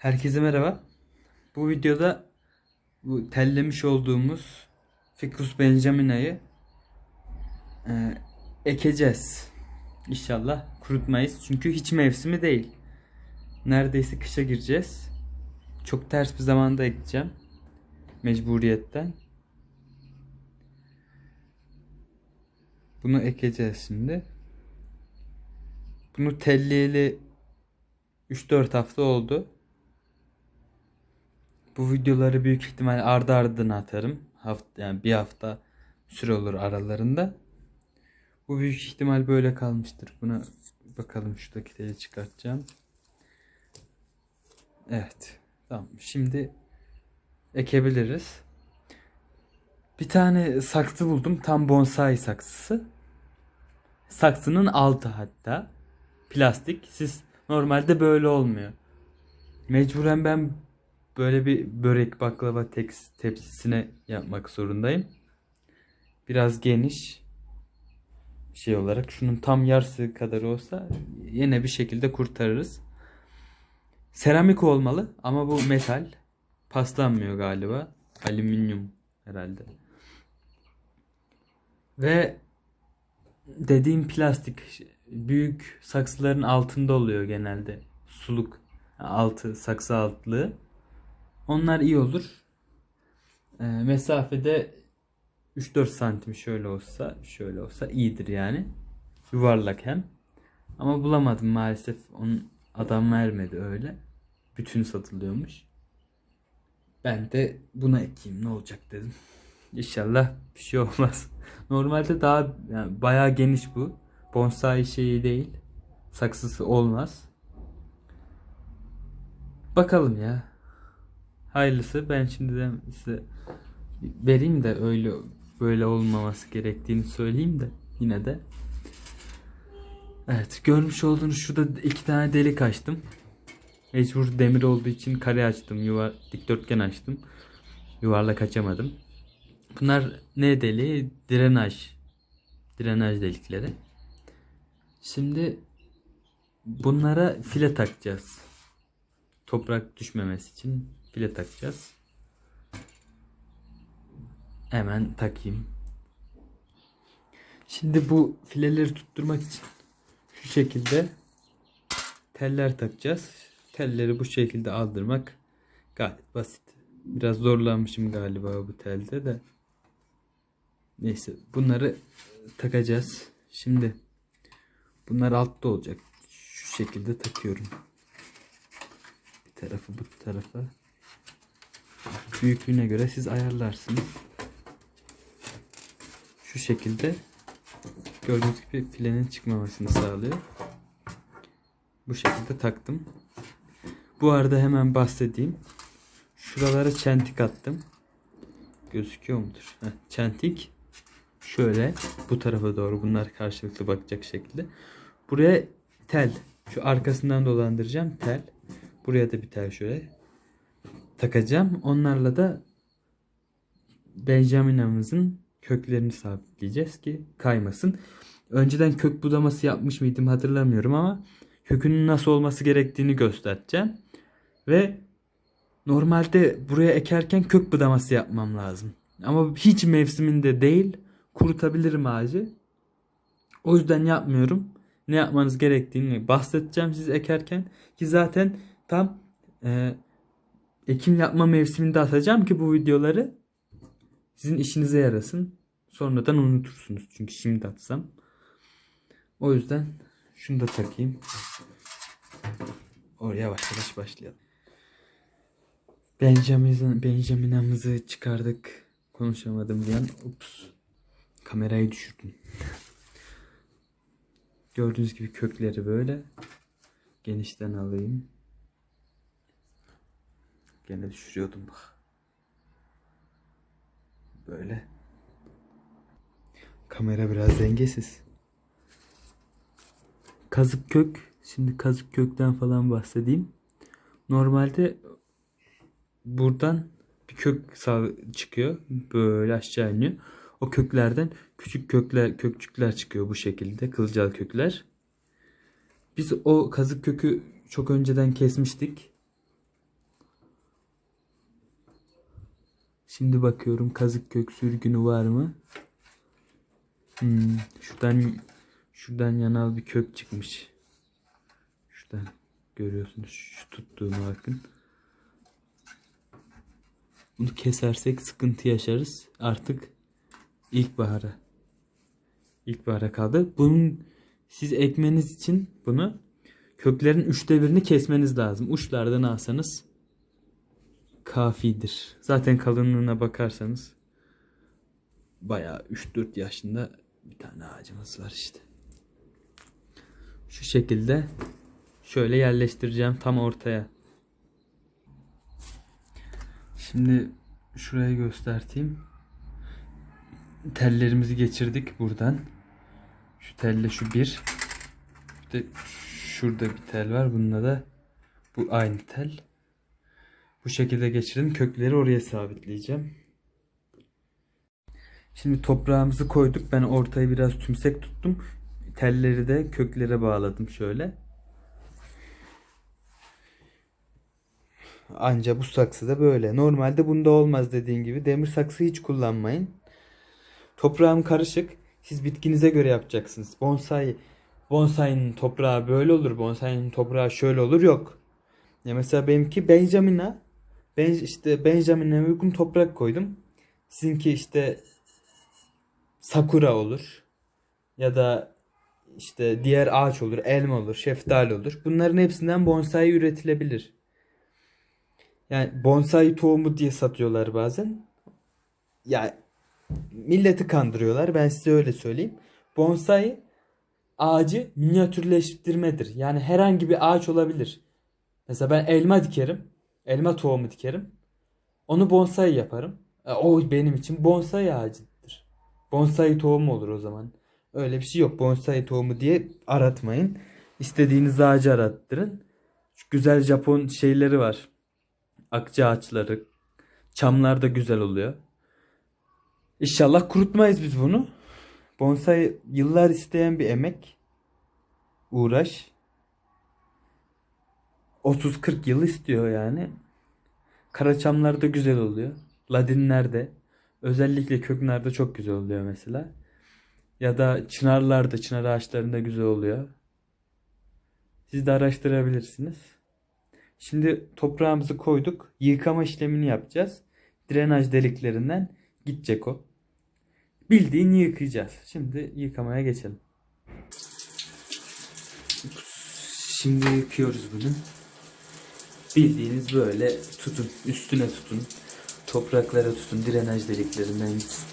Herkese merhaba. Bu videoda bu tellemiş olduğumuz Ficus benjamina'yı e, ekeceğiz. İnşallah kurutmayız. Çünkü hiç mevsimi değil. Neredeyse kışa gireceğiz. Çok ters bir zamanda ekeceğim. Mecburiyetten. Bunu ekeceğiz şimdi. Bunu telleyeli 3-4 hafta oldu. Bu videoları büyük ihtimal ardı ardına atarım. Hafta, yani bir hafta süre olur aralarında. Bu büyük ihtimal böyle kalmıştır. Buna bakalım şuradaki teli çıkartacağım. Evet. Tamam. Şimdi ekebiliriz. Bir tane saksı buldum. Tam bonsai saksısı. Saksının altı hatta. Plastik. Siz normalde böyle olmuyor. Mecburen ben böyle bir börek baklava tepsisine yapmak zorundayım. Biraz geniş şey olarak şunun tam yarısı kadar olsa yine bir şekilde kurtarırız. Seramik olmalı ama bu metal. Paslanmıyor galiba. Alüminyum herhalde. Ve dediğim plastik büyük saksıların altında oluyor genelde. Suluk altı saksı altlığı. Onlar iyi olur. E, mesafede 3-4 santim şöyle olsa şöyle olsa iyidir yani. Yuvarlak hem. Ama bulamadım maalesef. Onun adam vermedi öyle. Bütün satılıyormuş. Ben de buna ekeyim ne olacak dedim. İnşallah bir şey olmaz. Normalde daha yani bayağı geniş bu. Bonsai şeyi değil. Saksısı olmaz. Bakalım ya. Hayırlısı ben şimdiden size vereyim de öyle böyle olmaması gerektiğini söyleyeyim de yine de. Evet görmüş olduğunuz şurada iki tane delik açtım. Mecbur demir olduğu için kare açtım. Yuvar, dikdörtgen açtım. Yuvarlak açamadım. Bunlar ne deliği? Drenaj. Drenaj delikleri. Şimdi bunlara file takacağız. Toprak düşmemesi için file takacağız. Hemen takayım. Şimdi bu fileleri tutturmak için şu şekilde teller takacağız. Telleri bu şekilde aldırmak gayet basit. Biraz zorlanmışım galiba bu telde de. Neyse bunları takacağız. Şimdi bunlar altta olacak. Şu şekilde takıyorum. Bir tarafı bu tarafa. Büyüklüğüne göre siz ayarlarsınız. Şu şekilde gördüğünüz gibi filenin çıkmamasını sağlıyor. Bu şekilde taktım. Bu arada hemen bahsedeyim. Şuralara çentik attım. Gözüküyor mudur? Heh, çentik şöyle bu tarafa doğru bunlar karşılıklı bakacak şekilde. Buraya tel. Şu arkasından dolandıracağım tel. Buraya da bir tel şöyle takacağım. Onlarla da Benjamin'ımızın köklerini sabitleyeceğiz ki kaymasın. Önceden kök budaması yapmış mıydım hatırlamıyorum ama kökünün nasıl olması gerektiğini göstereceğim. Ve normalde buraya ekerken kök budaması yapmam lazım. Ama hiç mevsiminde değil. Kurutabilirim ağacı. O yüzden yapmıyorum. Ne yapmanız gerektiğini bahsedeceğim siz ekerken. Ki zaten tam e, ekim yapma mevsiminde atacağım ki bu videoları sizin işinize yarasın. Sonradan unutursunuz. Çünkü şimdi atsam. O yüzden şunu da takayım. Oraya yavaş yavaş başlayalım. Benjamin, Benjamin'imizi çıkardık. Konuşamadım an. Ups. Kamerayı düşürdüm. Gördüğünüz gibi kökleri böyle. Genişten alayım. Gene düşürüyordum bak. Böyle. Kamera biraz dengesiz. Kazık kök. Şimdi kazık kökten falan bahsedeyim. Normalde buradan bir kök sağ çıkıyor. Böyle aşağı iniyor. O köklerden küçük kökler, kökçükler çıkıyor bu şekilde. Kılcal kökler. Biz o kazık kökü çok önceden kesmiştik. Şimdi bakıyorum kazık kök sürgünü var mı? Hmm, şuradan şuradan yanal bir kök çıkmış. Şuradan görüyorsunuz şu tuttuğuma bakın. Bunu kesersek sıkıntı yaşarız. Artık ilkbahara. İlkbahara kaldı. Bunun siz ekmeniz için bunu köklerin üçte birini kesmeniz lazım. Uçlardan alsanız kafidir. Zaten kalınlığına bakarsanız bayağı 3-4 yaşında bir tane ağacımız var işte. Şu şekilde şöyle yerleştireceğim tam ortaya. Şimdi şurayı göstereyim. Tellerimizi geçirdik buradan. Şu telle şu bir. Bir de şurada bir tel var. Bununla da bu aynı tel. Bu şekilde geçirdim. Kökleri oraya sabitleyeceğim. Şimdi toprağımızı koyduk. Ben ortayı biraz tümsek tuttum. Telleri de köklere bağladım şöyle. Anca bu saksı da böyle. Normalde bunda olmaz dediğin gibi. Demir saksı hiç kullanmayın. Toprağım karışık. Siz bitkinize göre yapacaksınız. Bonsai bonsai'nin toprağı böyle olur. Bonsai'nin toprağı şöyle olur. Yok. Ya mesela benimki Benjamin'a ben işte Benjamin'e uygun toprak koydum. Sizinki işte sakura olur. Ya da işte diğer ağaç olur, elma olur, şeftali olur. Bunların hepsinden bonsai üretilebilir. Yani bonsai tohumu diye satıyorlar bazen. Ya milleti kandırıyorlar. Ben size öyle söyleyeyim. Bonsai ağacı minyatürleştirmedir. Yani herhangi bir ağaç olabilir. Mesela ben elma dikerim. Elma tohumu dikerim. Onu bonsai yaparım. E, o benim için bonsai ağacıdır. Bonsai tohumu olur o zaman. Öyle bir şey yok. Bonsai tohumu diye aratmayın. İstediğiniz ağacı arattırın. Şu güzel Japon şeyleri var. Akça ağaçları. Çamlar da güzel oluyor. İnşallah kurutmayız biz bunu. Bonsai yıllar isteyen bir emek. Uğraş. 30-40 yıl istiyor yani. Karaçamlar da güzel oluyor. Ladinler de. Özellikle köknerde çok güzel oluyor mesela. Ya da çınarlar da çınar ağaçlarında güzel oluyor. Siz de araştırabilirsiniz. Şimdi toprağımızı koyduk. Yıkama işlemini yapacağız. Drenaj deliklerinden gidecek o. Bildiğin yıkayacağız. Şimdi yıkamaya geçelim. Şimdi yıkıyoruz bunu. Bildiğiniz böyle tutun. Üstüne tutun. Topraklara tutun. Drenaj deliklerinden gitsin.